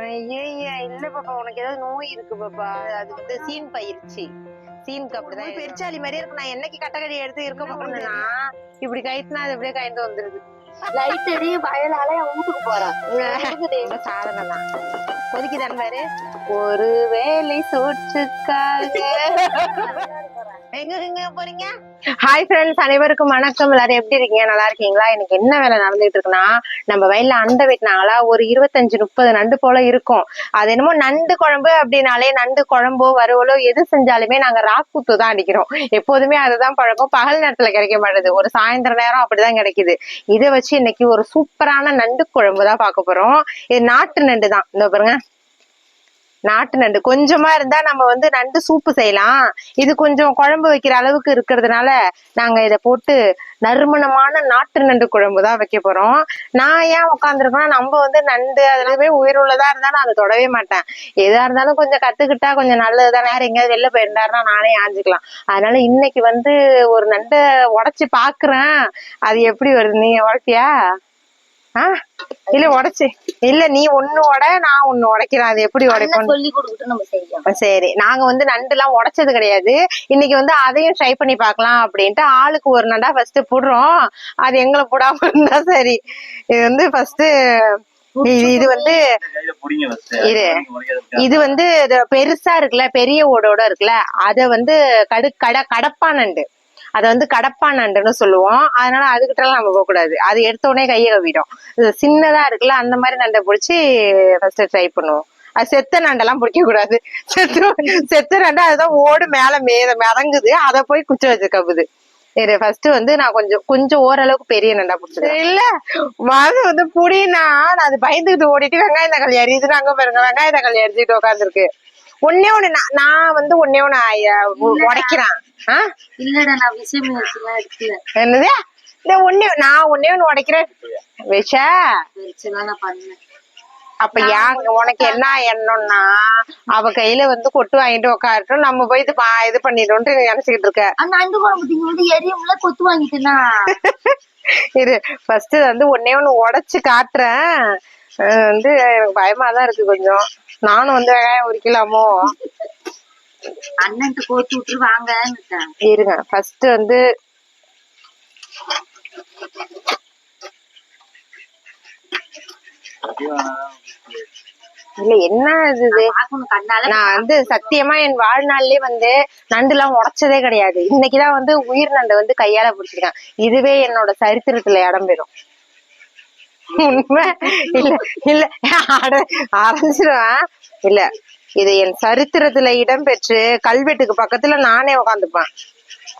ஐயா இல்ல பாப்பா உனக்கு ஏதாவது நோய் இருக்கு பாப்பா. அது வந்து சீன் பயிற்சி. சீனுக்கு அப்படிதான் பெருச்சாலி மாதிரி இருக்கு நான் என்னைக்கு கட்டக்கடி எடுத்து இருக்க போறேன்னா இப்படி கயிற்றுனா அது அப்படியே கயிந்து வந்துருது. லைட் எரிய வீட்டுக்கு போறான் சாதனை தான் கொதிக்குதான் பாரு. ஒரு வேலை சோற்றுக்காக. ஹாய் ஃப்ரெண்ட்ஸ் அனைவருக்கும் வணக்கம். எல்லாரும் எப்படி இருக்கீங்க? நல்லா இருக்கீங்களா? எனக்கு என்ன வேலை நடந்துட்டு இருக்குன்னா நம்ம வயல்ல அண்டை வெட்டினாங்களா? ஒரு இருபத்தஞ்சு முப்பது நண்டு போல இருக்கும். அது என்னமோ நண்டு குழம்பு அப்படின்னாலே நண்டு குழம்போ வறுவலோ எது செஞ்சாலுமே நாங்க ராக்கூத்து தான் அடிக்கிறோம். எப்போதுமே அதுதான் பழக்கம். பகல் நேரத்துல கிடைக்க மாட்டேது. ஒரு சாயந்தர நேரம் அப்படிதான் கிடைக்குது. இதை வச்சு இன்னைக்கு ஒரு சூப்பரான நண்டு குழம்பு தான் பார்க்க போறோம். இது நாட்டு நண்டு தான். இந்த பாருங்க. நாட்டு நண்டு. கொஞ்சமா இருந்தா நம்ம வந்து நண்டு சூப்பு செய்யலாம். இது கொஞ்சம் குழம்பு வைக்கிற அளவுக்கு இருக்கிறதுனால நாங்க இதை போட்டு நறுமணமான நாட்டு நண்டு குழம்பு தான் வைக்க போறோம். நான் ஏன் உட்காந்துருக்கோம்னா நம்ம வந்து நண்டு அதெல்லாமே உயிர் உள்ளதா இருந்தா நான் அதை தொடவே மாட்டேன். எதா இருந்தாலும் கொஞ்சம் கத்துக்கிட்டா கொஞ்சம் நல்லதுதான் வேற எங்கேயாவது வெளில போயிருந்தாருன்னா நானே ஆஞ்சிக்கலாம். அதனால இன்னைக்கு வந்து ஒரு நண்டை உடைச்சு பாக்குறேன். அது எப்படி வருது? நீங்க உடைப்பியா? ஆ? இல்ல உடைச்சு. இல்ல நீ ஒண்ணு உட நான் ஒண்ணு உடைக்கிறேன். அது எப்படி உடைப்போம் சொல்லி கொடுத்துட்டு நம்ம செய்யலாம். சரி. நாங்க வந்து நண்டு எல்லாம் உடைச்சது கிடையாது. இன்னைக்கு வந்து அதையும் ட்ரை பண்ணி பார்க்கலாம் அப்படின்ட்டு ஆளுக்கு ஒரு நண்டா ஃபர்ஸ்ட் போடுறோம். அது எங்களை போடாம இருந்தா சரி. இது வந்து ஃபர்ஸ்ட் இது வந்து. இரு. உடைக்காத இது வந்து இது பெருசா இருக்குல்ல பெரிய ஓடோட இருக்குல்ல அத வந்து கடு கட கடப்பா நண்டு. அத வந்து கடப்பா நண்டுன்னு சொல்லுவோம். அதனால அதுகிட்ட நம்ம போக கூடாது. அது எடுத்த உடனே கையை கவிடும் சின்னதா இருக்குல்ல அந்த மாதிரி நண்டை பிடிச்சி ஃபர்ஸ்ட் ட்ரை பண்ணுவோம். அது செத்த நண்டெல்லாம் பிடிக்க கூடாது. செத்த செத்த நண்டு அதுதான் ஓடு மேல மேல மிதங்குது. அதை போய் குச்சி வச்சு கவுது சரி ஃபர்ஸ்ட் வந்து நான் கொஞ்சம் கொஞ்சம் ஓரளவுக்கு பெரிய நண்டா பிடிச்சது இல்ல மது வந்து புடினா நான் அது பயந்துக்கிட்டு ஓடிட்டு வெங்காயம் தக்காளி அரியுது அங்க பாருங்க வெங்காயம் தக்காளி அரிஞ்சிட்டு உட்காந்துருக்கு ஒன்னே ஒண்ணு நான் நான் வந்து ஒன்னே ஒண்ணு ஐ- உடைக்கிறேன். இல்லடா நான் எடுக்கல. என்னது? இந்த ஒண்ணே நான் ஒன்னே ஒண்ணு உடைக்கிறேன். விஷா? நான் பண்ணேன் அப்ப ஏன் உனக்கு என்ன எண்ணம்னா அவ கையில வந்து கொட்டு வாங்கிட்டு உட்காரட்டும் நம்ம போய் இது பா- இது பண்ணிட்டோம்ட்டு நினைச்சுக்கிட்டு இருக்க. அந்த அண்டு குழம்பு வந்து எரியும்ல கொத்து வாங்கிட்டேனா? இரு ஃபர்ஸ்ட் வந்து ஒன்னே ஒண்ணு உடைச்சு காட்டுறேன். வந்து எனக்கு பயமா தான் இருக்கு கொஞ்சம். நானும் வந்து வெங்காயம் உரிக்கலாமோ? அண்ணன்ட்டு கோத்து விட்டு வாங்கன்னுட்டேன் இருங்க ஃபர்ஸ்ட் வந்து இல்ல என்ன இது நான் வந்து சத்தியமா என் வாழ்நாள்லயே வந்து நண்டு எல்லாம் உடைச்சதே கிடையாது. இன்னைக்குதான் வந்து உயிர் நண்டு வந்து கையால பிடிச்சிருக்கேன். இதுவே என்னோட சரித்திரத்துல இடம் பெறும். உண்மை? இல்ல இல்ல அரைஞ்சிருவேன் இல்ல இது என் சரித்திரத்துல இடம் பெற்று கல்வெட்டுக்கு பக்கத்துல நானே உக்காந்துப்பேன்.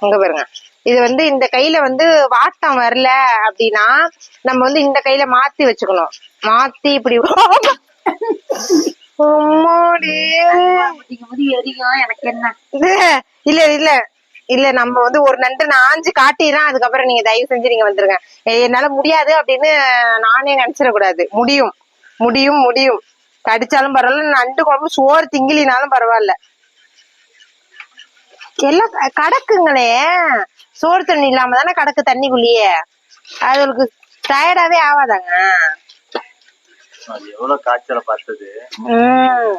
இங்க பாருங்க. இது வந்து இந்த கையில வந்து வாட்டம் வரல அப்படின்னா நம்ம வந்து இந்த கையில மாத்தி வச்சுக்கணும். மாத்தி இப்படி இல்ல இல்ல. இல்ல நம்ம வந்து ஒரு நண்டு நான் ஆஞ்சு காட்டிடுறேன் அதுக்கப்புறம் நீங்க தயவு செஞ்சு நீங்க வந்துருங்க. என்னால முடியாது அப்படின்னு நானே நினைச்சிடக்கூடாது. முடியும். முடியும் முடியும். கடிச்சாலும் பரவாயில்ல நண்டு குழம்பு சோறு திங்கிலினாலும் பரவாயில்ல. எல்லாம் கடக்குங்களே சோறு தண்ணி இல்லாம தானே கடக்கு தண்ணிக்குள்ளேயே? அதுகளுக்கு டயர்டாவே ஆவாதாங்க? எவ்வளவு காய்ச்சலை பார்த்தது? உம்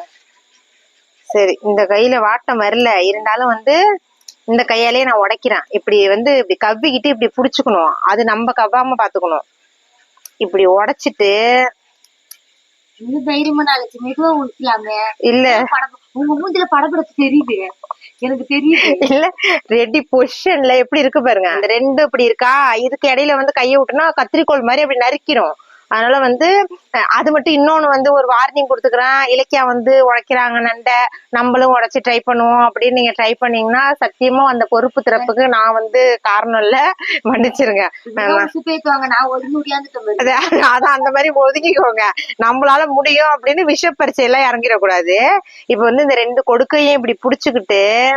சரி இந்த கையில வாட்டம் வரல. இருந்தாலும் வந்து இந்த கையாலேயே நான் உடைக்கிறேன். இப்படி வந்து இப்படி கவ்விக்கிட்டு இப்படி புடிச்சுக்கணும். அது நம்ம கவ்வாம பாத்துக்கணும் இப்படி உடைச்சிட்டு இந்த தைரியமா நாளைக்கு மெதுவா உடுக்கலாமே இல்ல. உங்க மூஞ்சில படப்படத்து தெரியுது. எனக்கு தெரியுது. இல்ல ரெடி பொசிஷன்ல எப்படி இருக்கு பாருங்க. அந்த ரெண்டு இப்படி இருக்கா? இதுக்கு இடையில வந்து கையை விட்டுனா கத்திரிக்கோல் மாதிரி அப்படி நறுக்கிடும் அதனால வந்து அது மட்டும் இன்னொன்னு வந்து ஒரு வார்னிங் கொடுத்துக்கிறேன். இலக்கியா வந்து உடைக்கிறாங்க நண்டை. நம்மளும் உடைச்சு ட்ரை பண்ணுவோம் அப்படின்னு நீங்க ட்ரை பண்ணீங்கன்னா சத்தியமா அந்த பொறுப்பு திறப்புக்கு நான் வந்து காரணம் இல்ல. மன்னிச்சிருங்க. அதான் அந்த மாதிரி ஒதுக்கிக்கோங்க நம்மளால முடியும் அப்படின்னு விஷ எல்லாம் இறங்கிடக்கூடாது. இப்ப வந்து இந்த ரெண்டு கொடுக்கையும் இப்படி புடிச்சுக்கிட்டு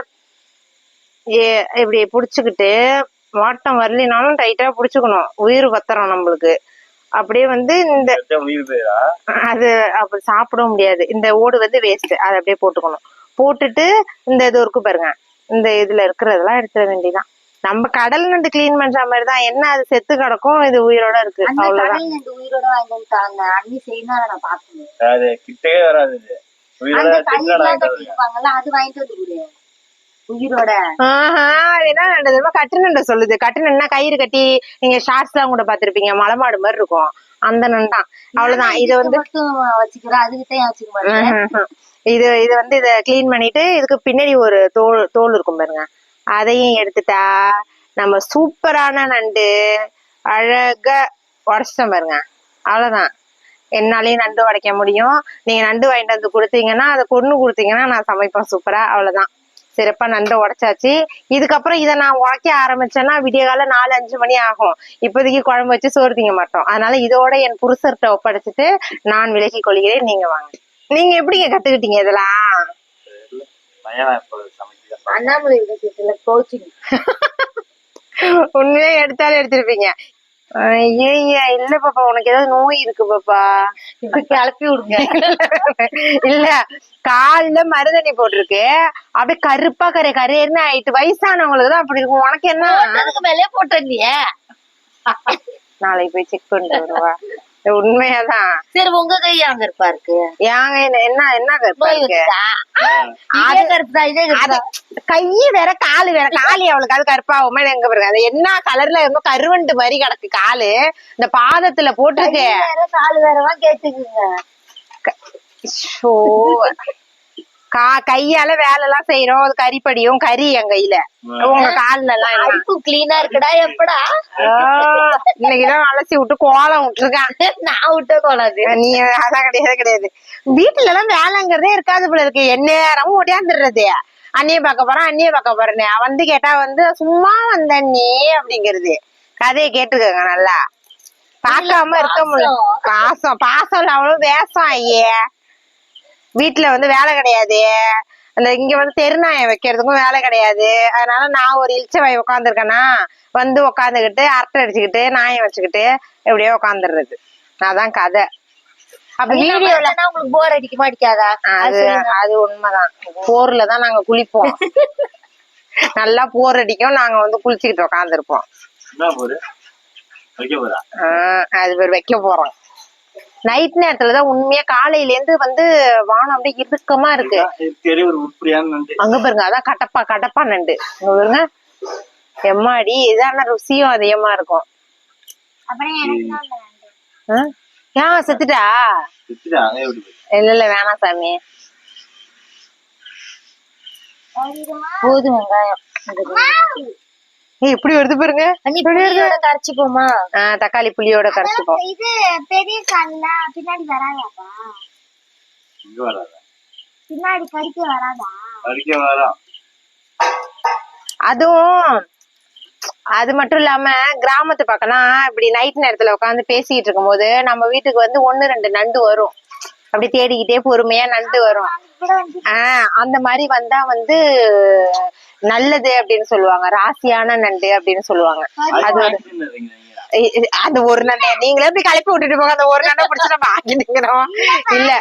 ஏ- இப்படி புடிச்சுக்கிட்டு வாட்டம் வரலினாலும் டைட்டா புடிச்சுக்கணும். உயிர் பத்திரம் நம்மளுக்கு. அப்படியே வந்து இந்த அது அப்படி சாப்பிட முடியாது. இந்த ஓடு வந்து வேஸ்ட் அதை அப்படியே போட்டுக்கணும். போட்டுட்டு இந்த இது இருக்கு பாருங்க. இந்த இதுல இருக்கிறதெல்லாம் எடுத்துட வேண்டியதான் நம்ம கடல் நண்டு கிளீன் பண்ற மாதிரி தான். என்ன அது செத்து கிடக்கும்? இது உயிரோட இருக்கு. அந்த அவ்வளவுதான். உயிரோட வாங்கிட்டு வந்து அந்த அண்ணி செய்யணும் அதை நான் பார்த்தேன் அது கிட்டே வராது அது வாங்கிட்டு வந்து உயிரோட. என்ன தெரியுமா? கட்டு நண்டை சொல்லுது. கட்டு நண்டுனா கயிறு கட்டி நீங்க ஷார்ட்ஸ் எல்லாம் கூட பாத்திருப்பீங்க மலைமாடு மாதிரி இருக்கும். அந்த நண்டான் அவ்வளவுதான். இது வந்து வச்சுக்கிறேன். இது இது வந்து இத க்ளீன் பண்ணிட்டு இதுக்கு பின்னாடி ஒரு தோல் தோல் இருக்கும் பாருங்க. அதையும் எடுத்துட்டா நம்ம சூப்பரான நண்டு அழகா உடச்சிட்டோம் பாருங்க. அவ்வளவுதான். என்னாலையும் நண்டு உடைக்க முடியும். நீங்க நண்டு வாங்கிட்டு வந்து கொடுத்தீங்கன்னா அதை கொண்டு கொடுத்தீங்கன்னா நான் சமைப்பேன் சூப்பரா அவ்வளவுதான். சிறப்பா நண்டு உடைச்சாச்சு. இதுக்கப்புறம் இதை நான் உடைக்க ஆரம்பிச்சேன்னா விடிய காலம் நாலு அஞ்சு மணி ஆகும். இப்போதைக்கு குழம்பு வச்சு சோறு திங்க மாட்டோம். அதனால இதோட என் புருஷர்கிட்ட ஒப்படைச்சிட்டு நான் விலகி கொள்கிறேன். நீங்க வாங்க. நீங்க எப்படிங்க கத்துக்கிட்டீங்க இதெல்லாம்? அண்ணாமலை கோச்சிங் உண்மையா எடுத்தாலும் எடுத்திருப்பீங்க. ஐயா இல்ல பாப்பா உனக்கு ஏதாவது நோய் இருக்கு பாப்பா. இப்ப கிளப்பி விடுங்க. இல்ல கால்ல மருதணி போட்டிருக்கு. அப்படியே கருப்பா கரை கரையர்னு ஆயிட்டு வயசானவங்களுக்கு தான் அப்படி இருக்கும். உனக்கு என்ன? அதுக்கு மேலே போட்டிருந்திய. நாளைக்கு போய் செக் பண்ணிட்டு வருவா. உண்மையாதான். சரி உங்க கை அங்க இருப்பா இருக்கு. ஏங்க என்ன என்ன கருப்பா இருக்கு? இதே கருப்பு தான் இதே கருப்பு அது கை வேற காலு வேற காலு அவளுக்கு அது கருப்பாகுமா இது எங்க பாருங்க. அது என்ன கலர்ல ரொம்ப கருவண்டு மாதிரி கிடக்கு காலு. இந்த பாதத்துல போட்டிருக்கு. வேற காலு வேறவா கேட்டுக்குங்க. ஷோ கா கையால வேலை எல்லாம் செய்யறோம் அது கறிப்படியும் கறி என் கையில. உங்க கால்ல எல்லாம்? அடுப்பு கிளீனா இருக்குடா எப்படா? இன்னைக்குதான் அலசி விட்டு கோலம் விட்டுருக்கேன் நான் விட்ட கூடாது நீ அதான் கிடையாது கிடையாது. வீட்டுல எல்லாம் வேலைங்கிறதே இருக்காது போல இருக்கு. எந்நேரமும் ஓடியாந்துடுறது. அண்ணிய பார்க்க போறேன் அண்ணிய பார்க்க போறேன்னு. வந்து கேட்டா வந்து சும்மா வந்த நீ? அப்படிங்கிறது. கதையை கேட்டுக்கோங்க நல்லா. பார்க்காம இருக்க முடியல. பாசம் பாசம் இல்ல அவ்வளவு வேஷம் ஐயே. வீட்டுல வந்து வேலை கிடையாது. அந்த இங்க வந்து தெருநாயம் வைக்கிறதுக்கும் வேலை கிடையாது. அதனால நான் ஒரு இழிச்ச வாய் உட்காந்துருக்கேனா வந்து உட்காந்துக்கிட்டு அரட்டை அடிச்சுக்கிட்டு நாயம் வச்சுக்கிட்டு எப்படியோ உட்காந்துடுறது அதான் கதை. அப்ப வீடியோல உங்களுக்கு போர் அடிக்க மாட்டேக்காதா அது அது உண்மைதான். போர்ல தான் நாங்க குளிப்போம். நல்லா போர் அடிக்கும். நாங்க வந்து குளிச்சுக்கிட்டு உட்காந்துருப்போம் என்ன போரு? வைக்க போறா? அது பேர் வைக்க போறோம். நைட் நேரத்துல தான் உண்மையா காலையில இருந்து வந்து வானம் அப்படியே இறுக்கமா இருக்கு. அங்க பாருங்க அதான் கடப்பா கடப்பா நண்டு. இங்க பாருங்க. எம்மாடி இதான ருசியும் அதிகமா இருக்கும்? ஏன் செத்துட்டா? அங்கே இல்ல இல்ல வேணாம் சாமி. போதும் வெங்காயம். இப்படி வருது பாருங்க. புளியோட கரைச்சிப்போமா? ஆ, தக்காளி புளியோட கரைச்சிப்போம். இது பெரிய கால்ல பின்னாடி வராதாப்பா? இங்க வராதா? பின்னாடி கடிக்க வராதா? அடிக்க வரோம் அதுவும் அது மட்டும் இல்லாம கிராமத்து பக்கம்லாம் இப்படி நைட் நேரத்துல உட்காந்து பேசிட்டு இருக்கும்போது நம்ம வீட்டுக்கு வந்து ஒண்ணு ரெண்டு நண்டு வரும். அப்படி தேடிக்கிட்டே பொறுமையா நண்டு வரும். ஆஹ் அந்த மாதிரி வந்தா வந்து நல்லது அப்படின்னு சொல்லுவாங்க. ராசியான நண்டு அப்படின்னு சொல்லுவாங்க. அது அந்த ஒரு நண்டை நீங்களே போய் கலப்பி விட்டுட்டு போங்க. அந்த ஒரு நண்டை பிடிச்சி நம்ம ஆக்கிட்டுக்கிறோம் இல்ல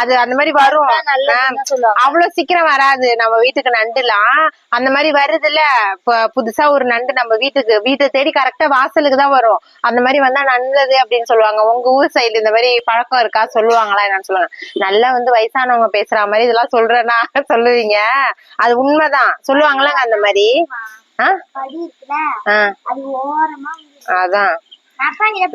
அது அந்த மாதிரி வரும். அவ்வளவு சீக்கிரம் வராது. நம்ம வீட்டுக்கு நண்டுலாம் அந்த மாதிரி வருதுல்ல. இப்ப புதுசா ஒரு நண்டு நம்ம வீட்டுக்கு வீட்டை தேடி கரெக்டா வாசலுக்கு தான் வரும். அந்த மாதிரி வந்தா நல்லது அப்படின்னு சொல்லுவாங்க. உங்க ஊர் சைடு இந்த மாதிரி பழக்கம் இருக்கா? சொல்லுவாங்களா என்னன்னு சொல்லுவாங்க நல்லா வந்து வயசானவங்க பேசுற மாதிரி இதெல்லாம் சொல்றேன்னா சொல்லுவீங்க. அது உண்மைதான். சொல்லுவாங்களாங்க அந்த மாதிரி? அதான்.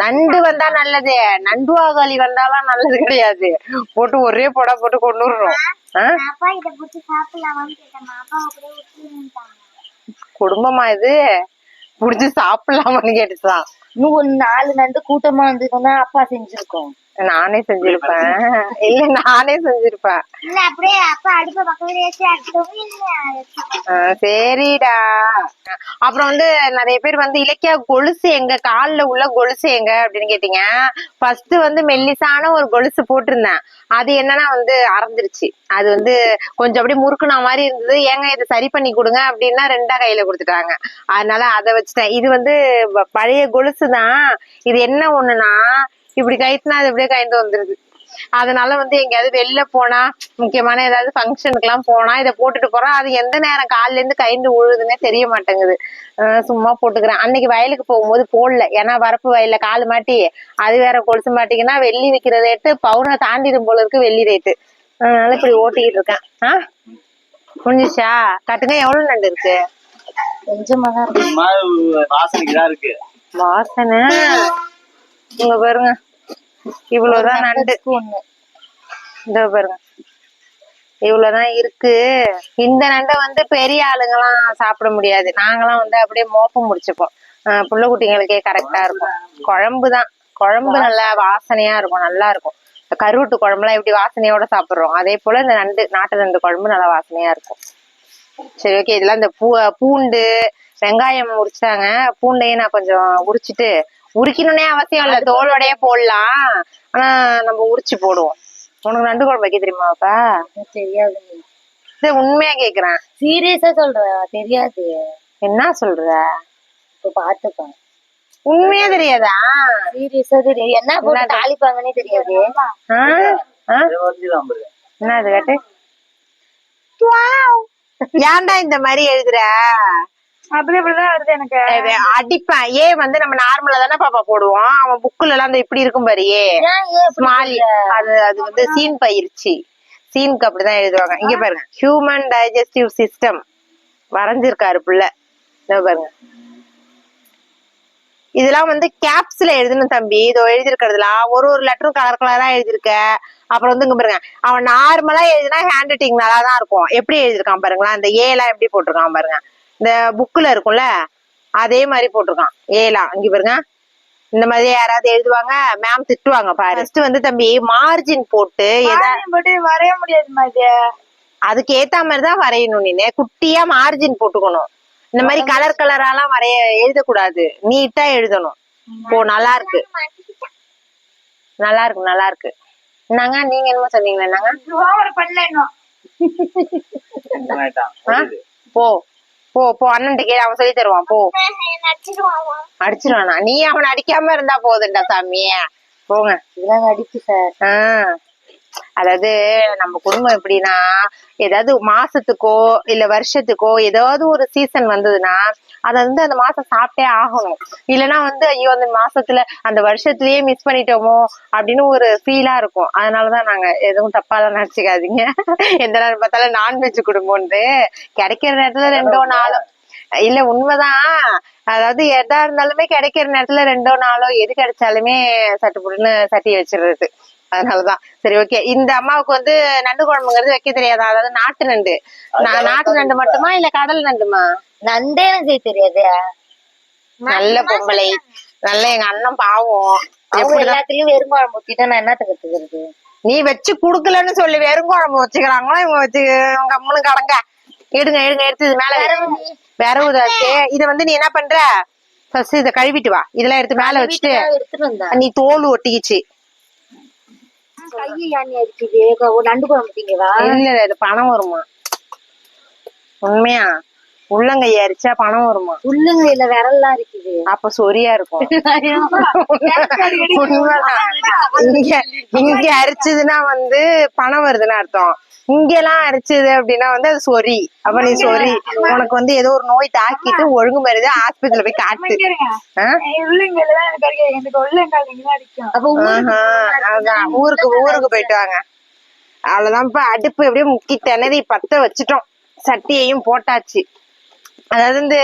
நண்டு வந்தா நல்லது. நண்டுவாகாளி வந்தாலாம் நல்லது கிடையாது. போட்டு ஒரே போடா போட்டு கொண்டு விடுறோம் ஆ? அப்பா இத புடிச்சு சாப்பிடலாமான்னு கேட்டேன். அப்பா அப்படியே விட்டுருந்தாங்க குடும்பமா இது? புடிச்சு சாப்பிடலாமான்னு கேட்டுதான் இன்னும் ஒரு நாலு நண்டு கூட்டமா வந்திருக்கோம்னா அப்பா செஞ்சிருக்கோம். நானே செஞ்சிருப்பேன். இல்ல நானே செஞ்சிருப்பேன். சரிடா. அப்புறம் வந்து நிறைய பேர் வந்து இலக்கியா கொலுசு எங்க கால்ல உள்ள கொலுசு எங்க அப்படின்னு கேட்டீங்க. ஃபர்ஸ்ட் வந்து மெல்லிசான ஒரு கொலுசு போட்டிருந்தேன். அது என்னன்னா வந்து அறந்துருச்சு. அது வந்து கொஞ்சம் அப்படியே முறுக்குனா மாதிரி இருந்தது. ஏங்க இதை சரி பண்ணி கொடுங்க அப்படின்னா ரெண்டா கையில கொடுத்துட்டாங்க. அதனால அதை வச்சுட்டேன். இது வந்து பழைய கொலுசு தான் இது என்ன ஒண்ணுனா இப்படி கயிட்டுனா அது அப்படியே கயிட்டு வந்துருது. அதனால வந்து எங்கேயாவது வெளில போனா முக்கியமான ஏதாவது ஃபங்க்ஷனுக்கு எல்லாம் போனா இதை போட்டுட்டு போறோம் அது எந்த நேரம் கால்ல இருந்து கைண்டு உழுதுன்னே தெரிய மாட்டேங்குது. சும்மா போட்டுக்கிறேன். அன்னைக்கு வயலுக்கு போகும்போது போடல. ஏன்னா வரப்பு வயல்ல கால் மாட்டி அது வேற கொலுசு மாட்டிங்கன்னா வெள்ளி விக்கிற ரேட்டு பவுனை தாண்டிடும் போல இருக்கு வெள்ளி ரேட்டு அதனால இப்படி ஓட்டிக்கிட்டு இருக்கேன். ஆ? முடிஞ்சிச்சா கட்டுங்க எவ்வளவு நண்டு இருக்கு? கொஞ்சமா தான் இருக்கு. வாசனை. இங்க பாருங்க. இவ்வளவுதான் நண்டு. ஒண்ணு. இந்த பாருங்க. இவ்வளவுதான் இருக்கு. இந்த நண்டை வந்து பெரிய ஆளுங்கெல்லாம் சாப்பிட முடியாது. நாங்கெல்லாம் வந்து அப்படியே மோப்பம் முடிச்சுப்போம். புள்ள குட்டிங்களுக்கே கரெக்டா இருக்கும். குழம்பு தான் குழம்பு நல்லா வாசனையா இருக்கும். நல்லா இருக்கும். கருவட்டு குழம்புலாம் எப்படி வாசனையோட சாப்பிடுறோம்? அதே போல இந்த நண்டு நாட்டு நண்டு குழம்பு நல்லா வாசனையா இருக்கும். சரி ஓகே இதெல்லாம் இந்த பூ பூண்டு வெங்காயம் உரிச்சிட்டாங்க பூண்டையும் நான் கொஞ்சம் உரிச்சிட்டு உரிக்கணும்னே அவசியம் இல்ல. தோலோடயே போடலாம். ஆனா நம்ம உரிச்சு போடுவோம். உனக்கு நண்டு குழம்பு வைக்க தெரியுமாப்பா தெரியாது. இது உண்மையா கேக்குறேன். சீரியஸா சொல்றேன் தெரியாது. என்ன சொல்ற? இப்ப பாத்துப்பேன் உண்மையா தெரியாதா? சீரியஸா தெரியும் என்ன போட்டு தாளிப்பாங்கன்னே தெரியாது. என்ன அது கேட்டு? ஏன்டா இந்த மாதிரி எழுதுற? அப்படி இப்படிதான் வருது எனக்கு. அடிப்பேன். ஏ வந்து நம்ம நார்மலா தானே பாப்பா போடுவோம். அவன் புக்குல எல்லாம் அந்த இப்படி இருக்கும் பாரு ஏ. ஸ்மாலி அது அது வந்து சீன் பயிற்சி. சீனுக்கு அப்படிதான் எழுதுவாங்க. இங்க பாருங்க. ஹியூமன் டைஜஸ்டிவ் சிஸ்டம் வரைஞ்சிருக்காரு புள்ள. இதோ பாருங்க. இதெல்லாம் வந்து கேப்ஸ்ல எழுதணும் தம்பி. இதோ எழுதிருக்கிறதுலாம் ஒரு ஒரு லெட்டரும் கலர் கலரா எழுதிருக்க அப்புறம் வந்து இங்க பாருங்க. அவன் நார்மலா எழுதினா ஹேண்ட் ரைட்டிங் நல்லா தான் இருக்கும். எப்படி எழுதிருக்கான் பாருங்களேன். இந்த ஏலாம் எப்படி போட்டிருக்கான் பாருங்க. இந்த புக்ல இருக்கும்ல அதே மாதிரி போட்டிருக்கான். ஏலாம் இங்க பாருங்க. இந்த மாதிரி யாராவது எழுதுவாங்க மேம் திட்டுவாங்க பாரு. ஃபர்ஸ்ட் வந்து தம்பி மார்ஜின் போட்டு எதா போட்டு வரைய முடியாது மாதிரி அதுக்கு ஏத்த மாதிரி தான் வரையணும் நீனு. குட்டியா மார்ஜின் போட்டுக்கணும். இந்த மாதிரி கலர் கலராலாம் வரைய எழுதக்கூடாது. நீட்டா எழுதணும். ஓ நல்லா இருக்கு. நல்லா இருக்கு நல்லா இருக்கு. என்னங்க நீங்க என்னமோ சொன்னீங்களா என்னங்க? போ. போ போ அண்ணன் கேளு அவன் சொல்லி தருவான் போ. அடிச்சிருவானா? நீ அவனை அடிக்காம இருந்தா போதும்டா சாமி. போங்க. இதெல்லாம் அடிச்சு சார். ஆஹ் அதாவது நம்ம குடும்பம் எப்படின்னா ஏதாவது மாசத்துக்கோ இல்ல வருஷத்துக்கோ ஏதாவது ஒரு சீசன் வந்ததுன்னா அத வந்து அந்த மாசம் சாப்பிட்டே ஆகணும். இல்லைன்னா வந்து ஐயோ அந்த மாசத்துல அந்த வருஷத்துலயே மிஸ் பண்ணிட்டோமோ அப்படின்னு ஒரு ஃபீலா இருக்கும். அதனாலதான் நாங்க எதுவும் தப்பாலாம் நினைச்சுக்காதீங்க. எந்த நேரம் பார்த்தாலும் நான்வெஜ் குடும்பம்னு கிடைக்கிற நேரத்துல ரெண்டோ நாளோ இல்ல உண்மைதான். அதாவது எதா இருந்தாலுமே கிடைக்கிற நேரத்துல ரெண்டோ நாளோ எது கிடைச்சாலுமே சட்டு புட்டுன்னு சட்டி வச்சிடுறது. அதனாலதான். சரி ஓகே இந்த அம்மாவுக்கு வந்து நண்டு குழம்புங்கிறது வைக்க தெரியாதா? அதாவது நாட்டு நண்டு. நாட்டு நண்டு மட்டுமா இல்ல கடல் நண்டுமா? நண்டே எனக்கு செய்ய தெரியாது. நல்ல பொம்பளை. நல்ல எங்க அண்ணன் பாவம். எல்லாத்துலயும் வெறும் குழம்பு ஊத்திட்டா நான் என்னத்த கத்துக்கிறது? நீ வச்சு குடுக்கலன்னு சொல்லி வெறும் குழம்பு வச்சுக்கிறாங்களோ இவங்க வச்சு உங்க அம்மனு கடங்க. எடுங்க எடுங்க எடுத்து இது மேல. விரவுதாச்சு இத வந்து நீ என்ன பண்ற? ஃபர்ஸ்ட் இத கழுவிட்டு வா. இதெல்லாம் எடுத்து மேல வச்சுட்டு நீ தோல் ஒட்டிக்கிச்சு. கையை யானி ஒரு நண்டு குழம்பு திங்கவா இல்ல இல்ல, இது பணம் வருமா? உண்மையா? உள்ளங்கை அரிச்சா பணம் வருமா? உள்ளங்கையில விரல்லாம் இருக்குது. அப்ப சொரியா இருக்கும். இங்க இங்க அரிச்சதுன்னா வந்து பணம் வருதுன்னு அர்த்தம். இங்க எல்லாம் அரிச்சது அப்படின்னா வந்து அது சொறி. அப்ப நீ சொறி. உனக்கு வந்து ஏதோ ஒரு நோய் தாக்கிட்டு ஒழுங்கு மருது ஆஸ்பத்திரியில போய் காட்டு. அதான். ஊருக்கு ஊருக்கு போயிட்டு வாங்க. அவ்வளவுதான் இப்ப அடுப்பு எப்படியும் முக்கி திணறி பத்த வச்சுட்டோம். சட்டியையும் போட்டாச்சு. அதாவது வந்து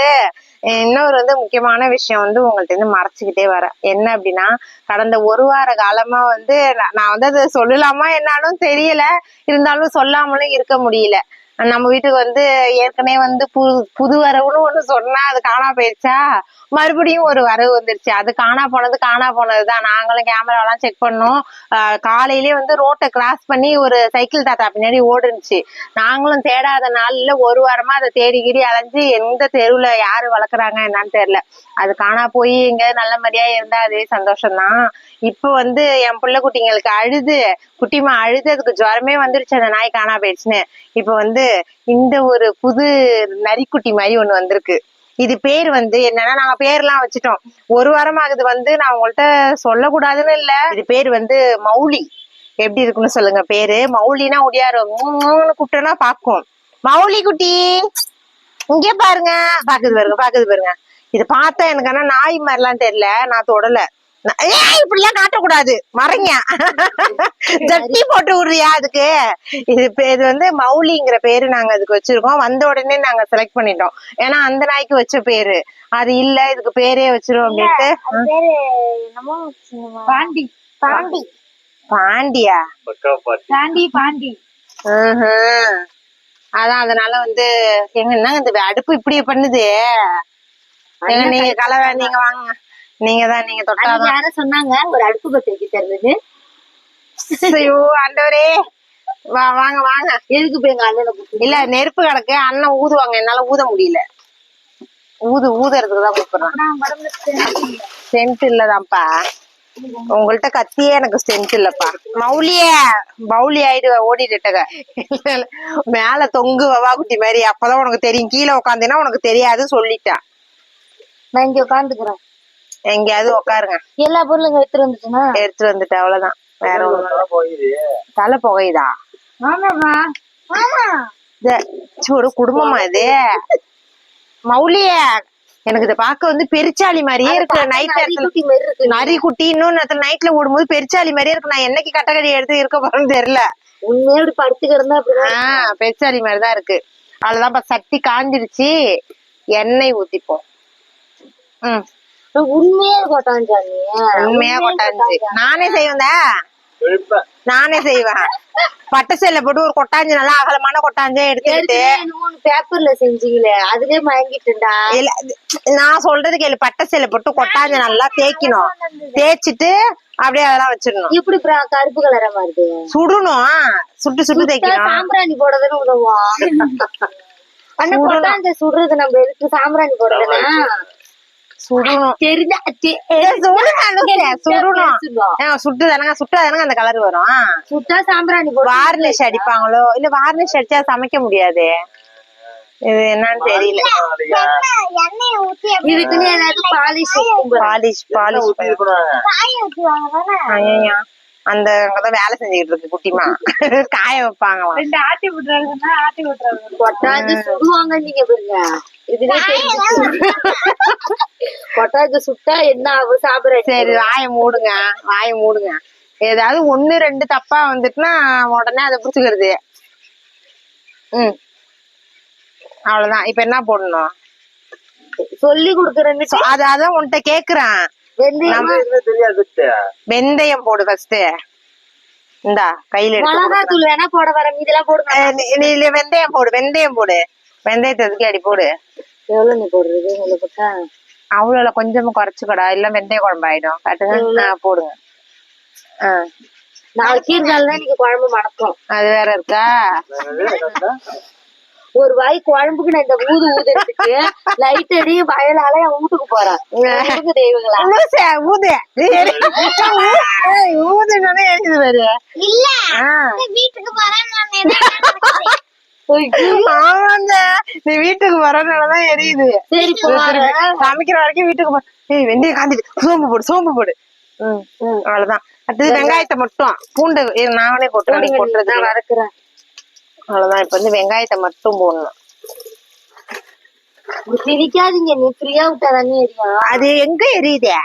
இன்னொரு வந்து முக்கியமான விஷயம் வந்து உங்கள்ட்ட இருந்து மறைச்சிக்கிட்டே வரேன் என்ன அப்படின்னா கடந்த ஒரு வார காலமா வந்து நான் நான் வந்து அதை சொல்லலாமா என்னாலும் தெரியல. இருந்தாலும் சொல்லாமலும் இருக்க முடியல. நம்ம வீட்டுக்கு வந்து ஏற்கனவே வந்து புது புது வரவுன்னு ஒண்ணு சொன்னா அது காணா போயிடுச்சா மறுபடியும் ஒரு வரவு வந்துருச்சு. அது காணா போனது காணா போனதுதான். நாங்களும் கேமராவெல்லாம் செக் பண்ணோம். காலையிலே வந்து ரோட்டை கிராஸ் பண்ணி ஒரு சைக்கிள் தாத்தா பின்னாடி ஓடுனுச்சு. நாங்களும் தேடாத நாள்ல ஒரு வாரமா அதை தேடி அலைஞ்சு எந்த தெருவுல யாரு வளர்க்குறாங்க என்னன்னு தெரியல. அது காணா போய் எங்க நல்ல மாதிரியா இருந்தா அதே சந்தோஷம்தான். இப்போ வந்து என் பிள்ளை குட்டிங்களுக்கு அழுது. குட்டிமா அழுது. அதுக்கு ஜுரமே வந்துருச்சு. அந்த நாய் காணா போயிடுச்சுன்னு. இப்போ வந்து இந்த ஒரு புது நரிக்குட்டி மாதிரி ஒண்ணு வந்திருக்கு. இது பேர் வந்து என்னன்னா நாங்க பேர்லாம் வச்சுட்டோம். ஒரு வாரம் ஆகுது வந்து நான் உங்கள்கிட்ட சொல்லக்கூடாதுன்னு இல்ல. இது பேர் வந்து மௌலி. எப்படி இருக்குன்னு சொல்லுங்க பேரு. மௌலினா ஒடியாரு. கூப்பிட்டோன்னா பாக்கும். மௌலி குட்டி இங்கே பாருங்க. பாக்குது பாருங்க பாக்குது பாருங்க. இது பார்த்தா எனக்கு ஆனா நாய் மாதிரிலாம் தெரியல. நான் தொடல. ஏய் இப்படிலாம் காட்டக்கூடாது. மறைங்க. ஜட்டி போட்டு விடுறியா அதுக்கு? இது பே- இது வந்து மௌலிங்கிற பேரு நாங்க அதுக்கு வச்சிருக்கோம். வந்த உடனே நாங்க செலக்ட் பண்ணிட்டோம். ஏன்னா அந்த நாய்க்கு வச்ச பேரு. அது இல்ல இதுக்கு பேரே வச்சிரும் அப்படின்ட்டு. பாண்டி. பாண்டி. பாண்டியா? பாண்டி பாண்டி. அதான் அதனால வந்து எங்க என்ன இந்த அடுப்பு இப்படி பண்ணுது? நீங்க கலவை நீங்க வாங்க. நீங்க தான் நீங்க தொட்டாதான். யாரோ சொன்னாங்க ஒரு அடுப்பு பத்த வைக்க தருவது ஐயோ ஆண்டவரே. வா வாங்க வாங்க. எதுக்கு போய் எங்க அண்ணனை கூப்பிட்டு இல்ல நெருப்பு கிடக்கு அண்ணன் ஊதுவாங்க. என்னால ஊத முடியல. ஊது ஊதுறதுக்கு தான் கூப்பிடுறேன் சென்ட் இல்லதான்ப்பா. உங்கள்ட்ட கத்தியே எனக்கு ஸ்ட்ரென்த் இல்லப்பா. மௌலிய பவுலி ஆயிடுவ ஓடிட்டுட்டக. மேல தொங்கு வவா குட்டி மாதிரி. அப்பதான் உனக்கு தெரியும். கீழே உட்காந்தீங்கன்னா உனக்கு தெரியாது சொல்லிட்டேன் நான் இங்க உட்காந்துக்கிறேன் எங்கேயாவது உட்காருங்க எல்லா பொருளும் எடுத்துட்டு வந்துச்சுன்னா எடுத்துட்டு வந்துட்டு அவ்வளவுதான். வேற ஒண்ணு தலை புகையுதா? ஒரு குடும்பமா இது? மௌலிய எனக்கு இதை பார்க்க வந்து பெருச்சாளி மாதிரியே இருக்கு. நைட் நேரத்துல குட்டி மாதிரி இருக்கு. நரி குட்டி இன்னொன்னு நேரத்துல நைட்ல ஓடும்போது பெருச்சாளி மாதிரியே இருக்கு. நான் என்னைக்கு கட்டக்கடி எடுத்து இருக்க போறேன்னு தெரியல. உண்மையா இப்படி படுத்து கிடந்தா ஆஹ் பெருச்சாளி மாதிரிதான் இருக்கு. அவ்வளவுதான்ப்பா சட்டி காஞ்சிருச்சு. எண்ணெய் ஊத்திப்போம். ம். உண்மையா கொட்டாஞ்சாமி உண்மையா கொட்டாஞ்சு நானே வெளுப்ப நானே செய்வேன். பட்டை சேலை போட்டு ஒரு கொட்டாஞ்சு நல்லா அகலமான கொட்டாஞ்சே எடுத்துக்கிட்டு மூணு பேப்பர்ல செஞ்சீங்களே அதுலயே மயங்கிட்டுண்டா இல்ல நான் சொல்றது கேளு. பட்டை சேலை போட்டு கொட்டாஞ்சு நல்லா தேய்க்கணும். தேய்ச்சிட்டு அப்படியே அதெல்லாம் வச்சிடணும். எப்படி பிர- கருப்பு கலரா மாறுது? சுடணும். சுட்டு சுட்டு தேய்க்கணும். சாம்பிராணி போடுறதுன்னு உதவும். அண்ணா கொட்டாஞ்ச சுடுறது நம்ம எதுக்கு சாம்பிராணி போடுறதுன்னா? சுடணும். சுடணும் சுட்டு தானங்க சுட்டா தானங்க அந்த கலர் வரும். சுட்டா சாம்பிராணி போடு வார்னிஷ் அடிப்பாங்களோ? இல்ல வார்னிஷ் அடிச்சா சமைக்க முடியாது? இது என்னன்னு தெரியல. எண்ணெய் ஊத்தி இதுக்குன்னு ஏதாவது பாலிஷ் பாலிஷ் பாலிஷ் ஐயா அந்த அங்கதான் வேலை செஞ்சுக்கிட்டு இருக்கு குட்டிமா. காய வைப்பாங்களாம். ரெண்டு ஆட்டி விட்டுறாங்கன்னா ஆட்டி விட்டுறாங்க. நீங்க பாருங்க. இதுவே சுட்டா என்ன ஆகும்? சாம்பிராணி சரி வாயை மூடுங்க. வாயை மூடுங்க. ஏதாவது ஒண்ணு ரெண்டு தப்பா வந்துட்டுனா உடனே அதை புடிச்சுக்கிறது. ம். அவ்வளவுதான். இப்ப என்ன போடணும்? சொல்லி கொடுக்குறேன்னு So, அது அதான் உன்கிட்ட கேக்குறேன். வெந்தயம்? என்ன தெரியாது வெந்தயம் போடு ஃபர்ஸ்ட் இந்தா கையில எடுத்து மிளகா தூள் வேணா போட வர மீதெல்லாம் போடுங்க. வெந்தயம் போடு வெந்தயம் போடு. வெந்தயத்தை எதுக்கு அடி போடு? எவ்வளவு நீ போடுறது? உங்களுக்கு அவ்வளவு கொஞ்சமா குறைச்சுக்கடா. இல்ல வெந்தய குழம்பு ஆயிடும் காட்டுங்க. ஆ, போடுங்க ஆ, நாளைக்கு இருந்தாலும் நீங்க குழம்பு மணக்கும். அது வேற இருக்கா? ஒரு வாய் குழம்புக்கு நான் இந்த ஊது ஊதுறதுக்கு லைட் அடி வயலால என் வீட்டுக்கு போறேன். தெய்வங்களா? ஊது. ஏய், ஊதுனோடனே எரியுது பாரு. இல்ல. வீட்டுக்கு நினைக்கிறேன். ஆமாங்க நீ வீட்டுக்கு வரனாலதான் எரியுது. சமைக்கிற வரைக்கும் வீட்டுக்கு ஏய் வெந்தயம் காந்திட்டு சோம்பு போடு சோம்பு போடு. ம், ம், அவ்வளவுதான். அடுத்தது வெங்காயத்தை மட்டும். பூண்டு நானே போட்டுறேன் போட்டுறது நான் வறக்குறேன். அவ்வளவுதான். இப்ப வந்து வெங்காயத்தை மட்டும் போடணும். சிரிக்காதீங்க நீ ஃப்ரீயா விட்டா தானே எரியும். அது எங்க எரியுதே?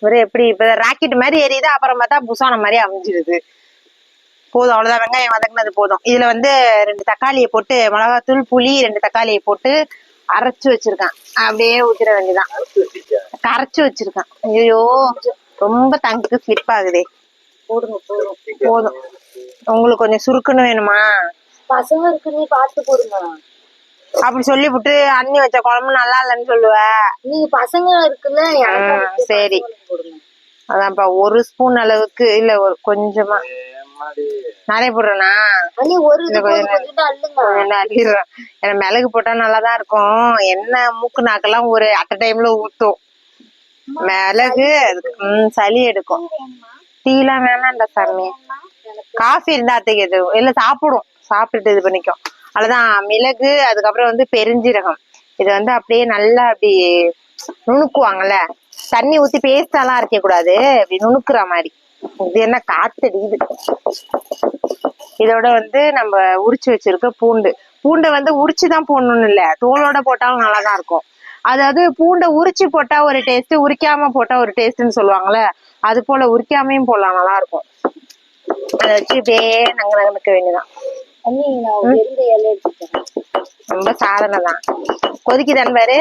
ஒரு எப்படி இப்ப ராக்கெட் மாதிரி எரியுது அப்புறம் பார்த்தா புசான மாதிரி அமைஞ்சிருது. போதும் அவ்வளவுதான். வெங்காயம் வதக்குனது போதும். இதுல வந்து ரெண்டு தக்காளியை போட்டு மிளகாத்தூள் புளி ரெண்டு தக்காளியை போட்டு அரைச்சு வச்சிருக்கேன். அப்படியே ஊத்திர வேண்டியதான் கரைச்சு வச்சிருக்கேன். ஐயோ ரொம்ப தங்குக்கு ஸ்லிப் ஆகுதே. போடுங்க போடுங்க. போதும். உங்களுக்கு கொஞ்சம் சுருக்குன்னு வேணுமா? பசங்க இருக்கு நீ பார்த்து போடுங்க. அப்படி சொல்லி விட்டு அண்ணி வச்ச குழம்பு நல்லா இல்லைன்னு சொல்லுவ. நீங்க பசங்க இருக்குல்ல சரி. அதான்ப்பா ஒரு ஸ்பூன் அளவுக்கு இல்ல ஒரு கொஞ்சமா. நிறைய போடுறேனா? ஒரு ஏன்னா மிளகு போட்டா நல்லாதான் இருக்கும். என்ன மூக்கு நாக்கெல்லாம் ஒரு அட்ட டைம்ல ஊத்தும். மிளகு அதுக்கு- ம் சளி எடுக்கும். டீலாம் வேணாம்டா சாமி. காஃபி இருந்தா அத்தைக்கு எது? இல்ல சாப்பிடும். சாப்பிட்டுட்டு இது பண்ணிக்கும். அவ்வளவுதான். மிளகு அதுக்கப்புறம் வந்து பெருஞ்சீரகம். இது வந்து அப்படியே நல்லா அப்படி நுணுக்குவாங்கல்ல. தண்ணி ஊத்தி பேஸ்டாலாம் அரைக்க கூடாது இப்படி நுணுக்குற மாதிரி. இது என்ன காத்தடிக்குது இதோட வந்து நம்ம உரிச்சு வச்சிருக்க பூண்டு. பூண்டை வந்து உரிச்சு தான் போடணும்னு இல்ல. தோலோட போட்டாலும் நல்லா தான் இருக்கும். அதாவது பூண்டை உரிச்சு போட்டா ஒரு டேஸ்ட் உரிக்காம போட்டா ஒரு டேஸ்ட்னு சொல்லுவாங்கல்ல அது போல உரிக்காமையும் போடலாம் நல்லா இருக்கும் அதை வச்சு இப்படியே நங்க நகனுக்க வேண்டியதான் ரொம்ப சாதனை தான் கொதிக்குதான் பாரு?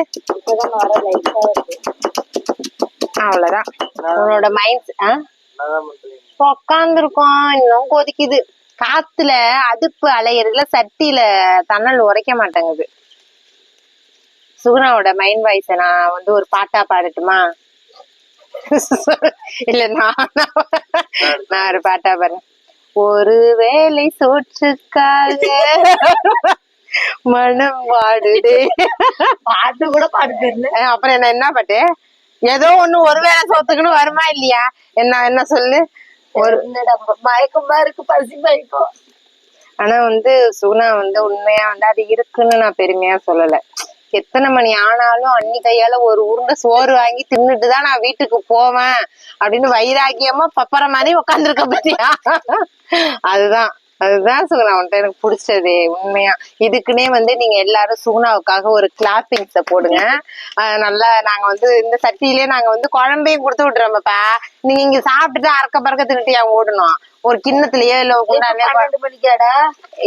அவ்வளவுதான். உன்னோட மைண்ட் பண்றீங்க உக்காந்துருக்கோம் இன்னும் கொதிக்குது. காத்துல அடுப்பு அலையிறதுல சட்டியில தணல் உரைக்க மாட்டேங்குது. சுகுணாவோட மைண்ட் வாய்ஸ நான் வந்து ஒரு பாட்டா பாடட்டுமா? இல்ல நான்? நான் ஒரு பாட்டா பாடுறேன். ஒரு வேலை சோற்றுக்காக மனம் வாடுதே. பாட்டு கூட பாடு தெரியல அஹ் அப்புறம் என்ன என்ன பாட்டு? ஏதோ ஒண்ணு ஒருவேளை சோத்துக்குன்னு வருமா இல்லையா? என்ன என்ன சொல்லு? ஒரு மயக்கமா இருக்கு பசி மயக்கம் ஆனா வந்து சுகுணா வந்து உண்மையா வந்து அது இருக்குன்னு நான் பெருமையா சொல்லல. எத்தனை மணி ஆனாலும் அன்னி கையால ஒரு உருண்டை சோறு வாங்கி தின்னுட்டு தான் நான் வீட்டுக்கு போவேன் அப்படின்னு வைராக்கியமா பப்பற மாதிரி உட்காந்துருக்க பத்தியா? அதுதான். அதுதான் சுகுணா வந்துட்டு எனக்கு பிடிச்சது உண்மையா. இதுக்குன்னே வந்து நீங்க எல்லாரும் சுகுணாவுக்காக ஒரு கிளாப்பிங்ஸ போடுங்க. நல்லா நாங்க வந்து இந்த சட்டியிலே நாங்க வந்து குழம்பையும் கொடுத்து விட்டுறோம்ப்பா நீங்க இங்க சாப்பிட்டுட்டு அறக்க பறக்க தின்னுட்டு ஏன் ஓடணும்? ஒரு கிண்ணத்துலயோ இல்ல பன்னெண்டு மணிக்காடா?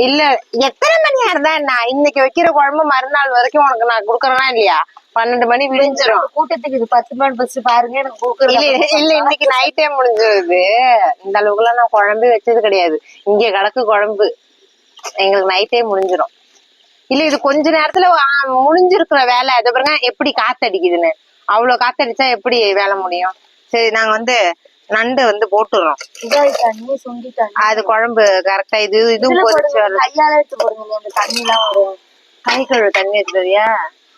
இல்ல எத்தனை மணி இருந்தா என்ன? இன்னைக்கு வைக்கிற குழம்பு மறுநாள் வரைக்கும் உனக்கு நான் குடுக்கறேனா இல்லையா? பன்னெண்டு மணி விழிஞ்சிரும் கூட்டத்துக்கு இது பத்து மணி பஸ் பாருங்க எனக்கு இல்ல கூக்குறது இல்ல இன்னைக்கு நைட்டே முடிஞ்சிருது. இந்த அளவுக்கு எல்லாம் நான் குழம்பு வச்சது கிடையாது. இங்க கிடக்கு குழம்பு. எங்களுக்கு நைட்டே முடிஞ்சிரும். இல்ல இது கொஞ்ச நேரத்துல முடிஞ்சிருக்கிற வேலை. அது பாருங்க எப்படி காத்தடிக்குதுன்னு. அவ்வளவு காத்தடிச்சா எப்படி வேலை முடியும்? சரி நாங்க வந்து நண்டு வந்து போட்டுறோம். அது குழம்பு கரெக்டா இது இதுவும் கொதிச்சு வருது கையால எடுத்து போடுங்க. அந்த தண்ணி எல்லாம் வரும் கை கழுவு தண்ணி வச்சதுயா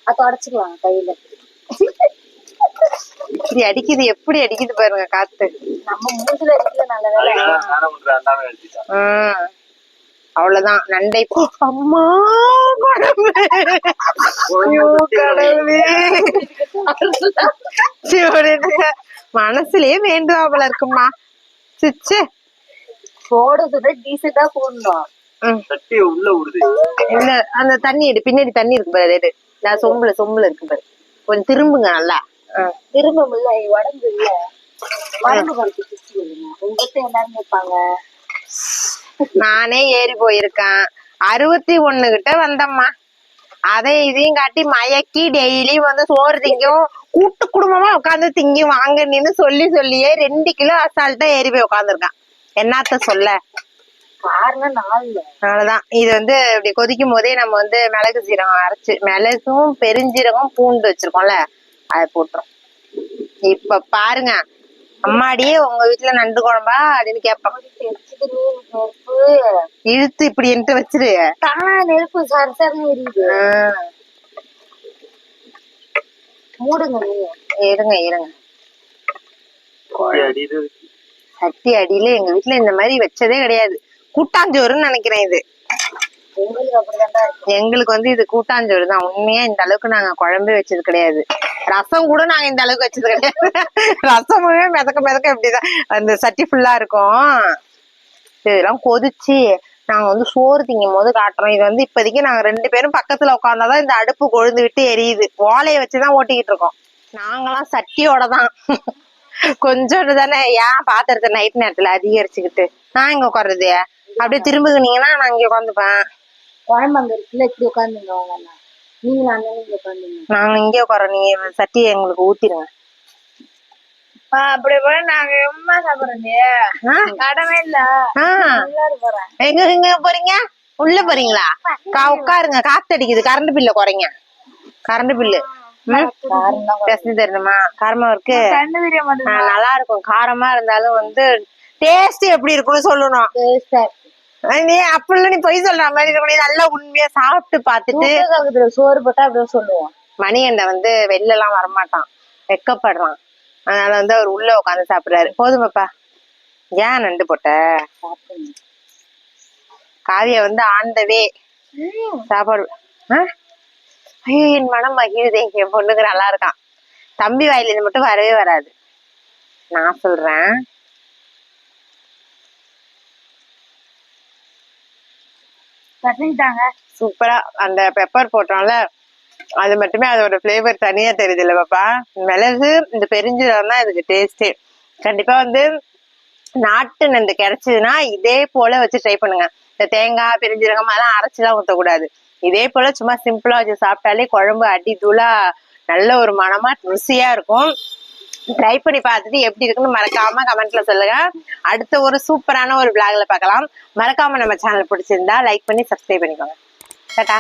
அதை தொடச்சுக்கலாம் கையில. இப்படி அடிக்குது எப்படி அடிக்குது பாருங்க காத்து. நம்ம மூஞ்சில அடிக்கல நல்ல வேலை அவ்வளவுதான். நண்டை போ அம்மா கடவுளே. மனசுலயே வேண்டுவாப்புல இருக்குமா சிச்சு. போட சொல்ல டீசெண்டா போடணும். ம். சட்டியை உள்ள விடுது. இல்ல அந்த தண்ணி எடு. பின்னாடி தண்ணி இருக்கு பாரு எடு நான் சொம்புல சொம்புல இருக்கு பாரு. கொஞ்சம் திரும்புங்க நல்லா. திரும்ப முடியல உடம்பு இல்ல. உடம்பு விடுங்க உங்ககிட்ட எல்லாரும் கேட்பாங்க. நானே ஏறி போயிருக்கேன். அறுபத்தி ஒண்ணு கிட்ட வந்தம்மா. அதை இதையும் காட்டி மயக்கி டெய்லி வந்து சோறு திங்கும் கூட்டு குடும்பமா உட்காந்து திங்கும் வாங்க நின்னு சொல்லி சொல்லியே ரெண்டு கிலோ அசால்ட்டா ஏறி போய் உட்காந்துருக்கான். என்னத்த சொல்ல? அவ்வளவுதான். இது வந்து இப்படி கொதிக்கும் போதே நம்ம வந்து மிளகு சீரகம் அரைச்சு மிளகும் பெருஞ்சீரகம் பூண்டு வச்சிருக்கோம்ல அதை போட்டுரும். இப்ப பாருங்க. அம்மாடியே உங்க வீட்டுல நண்டு குழம்பா? அப்படின்னு கேட்பான் இழுத்து இப்படி என்கிட்ட வச்சிரு. தானா நெருப்பு சரசரன்னு எரியுது. ஆஹ் மூடுங்க இருங்க இருங்க. சட்டி அடியில் எங்க வீட்டுல இந்த மாதிரி வச்சதே கிடையாது. கூட்டாஞ்சோறுன்னு நினைக்கிறேன் இது. எங்களுக்கு வந்து இது கூட்டாஞ்சோறு தான். உண்மையா இந்த அளவுக்கு நாங்க குழம்பு வச்சது கிடையாது. ரசம் கூட நாங்க இந்த அளவுக்கு வச்சது கிடையாது. ரசமுமே மிதக்க மிதக்க இப்படிதான். அந்த சட்டி ஃபுல்லா இருக்கும். இதெல்லாம் கொதிச்சு நாங்க வந்து சோறு திங்கும் போது காட்டுறோம். இது வந்து இப்போதைக்கு நாங்க ரெண்டு பேரும் பக்கத்துல உட்காந்தாதான் இந்த அடுப்பு கொழுந்து விட்டு எரியுது. ஓலையை வச்சுதான் ஓட்டிக்கிட்டு இருக்கோம். நாங்களாம் சட்டியோட தான். கொஞ்சோண்டு தானே. ஏன் பாத்திரத்தை நைட் நேரத்துல அதிகரிச்சுக்கிட்டு? நான் இங்க உட்காருது அப்படியே திரும்புனீங்கன்னா நான் இங்க உட்காந்துப்பேன் குழம்பு அங்க இருக்குல்ல இப்படி உட்காந்துங்க அவங்க அண்ணா நீங்களும் அண்ணன் இங்க உட்காந்துங்க நாங்க இங்கே உட்காரோம் நீங்க சட்டியை எங்களுக்கு ஊத்திடுங்க அப்படி போய் நாங்க எம்மா சாப்பிடுறோம். ஆ? கடமை இல்ல. போறேன். எங்க எங்க போறீங்க? உள்ள போறீங்களா? கா உட்காருங்க. காத்தடிக்குது கரண்ட் பில்ல குறைங்க. கரண்ட் பில்லு பேசி தரணுமா? காரமா இருக்கு. கண்ணு தெரிய ஆ, நல்லா இருக்கும். காரமா இருந்தாலும் வந்து டேஸ்ட் எப்படி இருக்கும்னு சொல்லணும். நீ அப்படிலாம் நீ பொய் சொல்ற மாதிரி இருக்கணும். நல்லா உண்மையா சாப்பிட்டு பார்த்துட்டு சோறு போட்டா அப்படியே சொல்லுவோம். மணிகண்ட வந்து வெளில எல்லாம் வரமாட்டான். வெக்கப்படுறான். அதனால வந்து அவர் உள்ள உட்காந்து சாப்பிடுறாரு. போதுமாப்பா ஏன் நண்டு போட்ட? காவியா வந்து ஆண்டவே சாப்பாடு? ஐயோ என் மனம் மகிழுதே. என் பொண்ணுக்கு நல்லா இருக்கான். தம்பி வாயில இது மட்டும் வரவே வராது. நான் சொல்றேன். பசங்கிட்டாங்க சூப்பரா அந்த பெப்பர் போட்டோம்ல அது மட்டுமே அதோட ஃப்ளேவர் தனியா தெரியுது இல்ல பாப்பா? மிளகு இந்த பெருஞ்சீரகம் தான் இதுக்கு டேஸ்டே கண்டிப்பா வந்து நாட்டு நண்டு கிடைச்சதுன்னா இதே போல வச்சு ட்ரை பண்ணுங்க. இந்த தேங்காய் பெருஞ்சீரகம் அதெல்லாம் அரைச்சுலாம் ஊற்றக்கூடாது இதே போல சும்மா சிம்பிளா வச்சு சாப்பிட்டாலே குழம்பு அடி தூளா நல்ல ஒரு மனமா ருசியா இருக்கும். ட்ரை பண்ணி பார்த்துட்டு எப்படி இருக்குன்னு மறக்காம கமெண்ட்ல சொல்லுங்க. அடுத்த ஒரு சூப்பரான ஒரு பிளாக்ல பார்க்கலாம். மறக்காம நம்ம சேனல் பிடிச்சிருந்தா லைக் பண்ணி சப்ஸ்கிரைப் பண்ணிக்கோங்க. டாட்டா